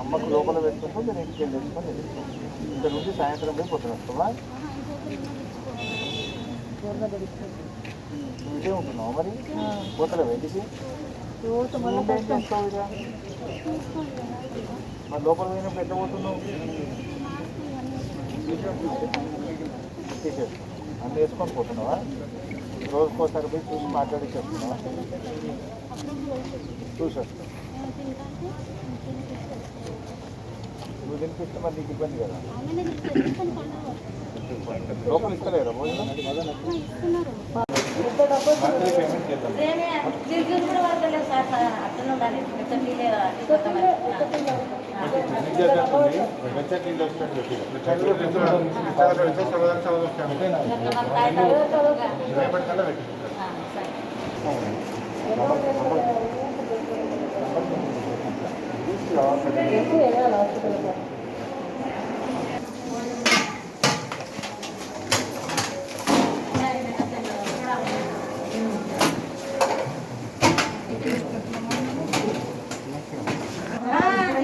అమ్మకు లోపల పెట్టుకుంటూ మీరు ఎక్స్చేంజ్ వెళ్ళి తెచ్చుకొని ఇక్కడ నుంచి సాయంత్రం పోయి పొద్దున వస్తావా? నువ్వు ఇదే ఉంటున్నావు మరి? పోతలేవు ఇంటికి? మరి లోపల పోయినప్పుడు ఎట్లా పోతున్నావు? టీషర్ట్ అన్నీ వేసుకొని పోతున్నావా? రోజుకోసారి పోయి చూసి మాట్లాడి చెప్తున్నావా చూసి. వస్తావు నువ్వు తినిపిస్తే మరి నీకు ఇబ్బంది కదా. లోపల ఇస్తలేరా భోజనం? మంత్లీ పేమెంట్ చేద్దాం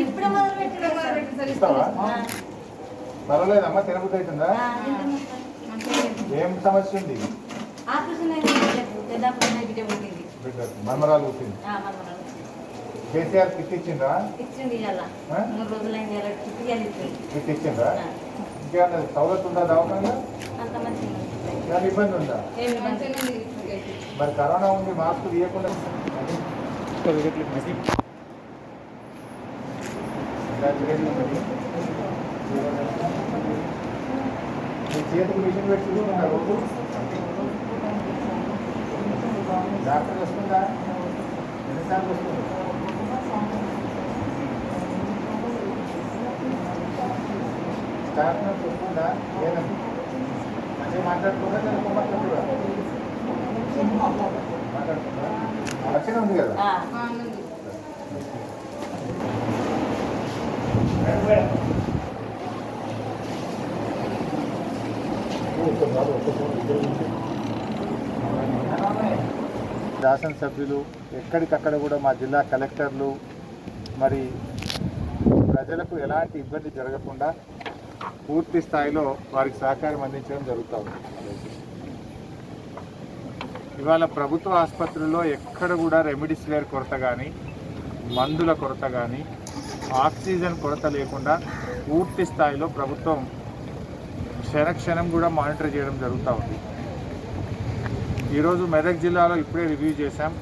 ఇప్పుడే మొదలు ఇస్తావా పర్వాలేదమ్మా తినబుద్ధి అవుతుందా? ఏం సమస్య ఉంది? పుట్టింది. మర్మరాలు పుట్టింది. కేసీఆర్ కిట్ ఇచ్చిందా కిట్ ఇచ్చింది ఇంకేమన్నా సౌలత్ ఉందా దవాఖాన ఏమైనా ఇబ్బంది ఉందా? మరి కరోనా ఉంది మాస్క్ తీయకుండా. మీ చేతికి మిషన్ పెట్టి చూసుకుంటారు డాక్టర్ వస్తుందా ఎన్నిసార్లు వస్తుంది స్టాఫ్ నర్స్ వస్తుందా లేదండి మంచిగా మాట్లాడుతుందా లేదా మాట్లాడుతుందా మాట్లాడుతుందా మంచిగా ఉంది కదా. ఆ, శాసనసభ్యులు ఎక్కడికక్కడ కూడా మా జిల్లా కలెక్టర్లు మరి ప్రజలకు ఎలాంటి ఇబ్బంది జరగకుండా పూర్తి స్థాయిలో వారికి సహకారం అందించడం జరుగుతూ ఉంది. ఇవాళ ప్రభుత్వ ఆసుపత్రుల్లో ఎక్కడ కూడా రెమిడిసివిర్ కొరత కానీ మందుల కొరత కానీ ఆక్సిజన్ కొరత లేకుండా పూర్తి స్థాయిలో ప్రభుత్వం క్షణక్షణం కూడా మానిటర్ చేయడం జరుగుతూ ఉంది. ఈరోజు మెదక్ జిల్లాలో ఇప్పుడే రివ్యూ చేశాం.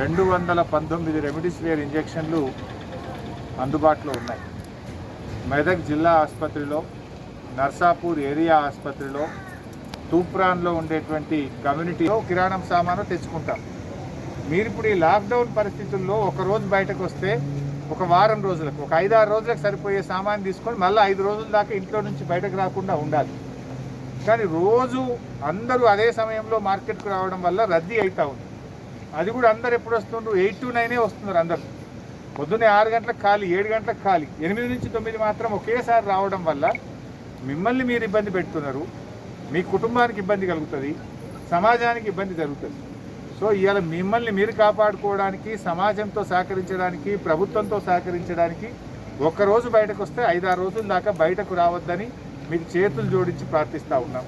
రెండు వందల పంతొమ్మిది రెమిడిసివిర్ ఇంజెక్షన్లు అందుబాటులో ఉన్నాయి. మెదక్ జిల్లా ఆసుపత్రిలో నర్సాపూర్ ఏరియా ఆసుపత్రిలో తూప్రాన్లో ఉండేటువంటి కమ్యూనిటీలో కిరాణం సామాను తెచ్చుకుంటాం. మీరు ఇప్పుడు ఈ లాక్డౌన్ పరిస్థితుల్లో ఒక రోజు బయటకు వస్తే ఒక వారం రోజులకు ఒక ఐదారు రోజులకు సరిపోయే సామాన్ తీసుకొని మళ్ళీ ఐదు రోజుల దాకా ఇంట్లో నుంచి బయటకు రాకుండా ఉండాలి. కానీ రోజు అందరూ అదే సమయంలో మార్కెట్కు రావడం వల్ల రద్దీ అవుతా ఉంది. అది కూడా అందరు ఎప్పుడు వస్తుండ్రు? ఎయిట్ టు నైనే వస్తున్నారు అందరు. పొద్దున్నే ఆరు గంటలకు ఖాళీ ఏడు గంటలకు ఖాళీ ఎనిమిది నుంచి తొమ్మిది మాత్రం ఒకేసారి రావడం వల్ల మిమ్మల్ని మీరు ఇబ్బంది పెడుతున్నారు. మీ కుటుంబానికి ఇబ్బంది కలుగుతుంది సమాజానికి ఇబ్బంది జరుగుతుంది. సో ఇవాళ మిమ్మల్ని మీరు కాపాడుకోవడానికి సమాజంతో సహకరించడానికి ప్రభుత్వంతో సహకరించడానికి ఒక్కరోజు బయటకు వస్తే ఐదారు రోజుల దాకా బయటకు రావద్దని మీకు చేతులు జోడించి ప్రార్థిస్తూ ఉన్నాం.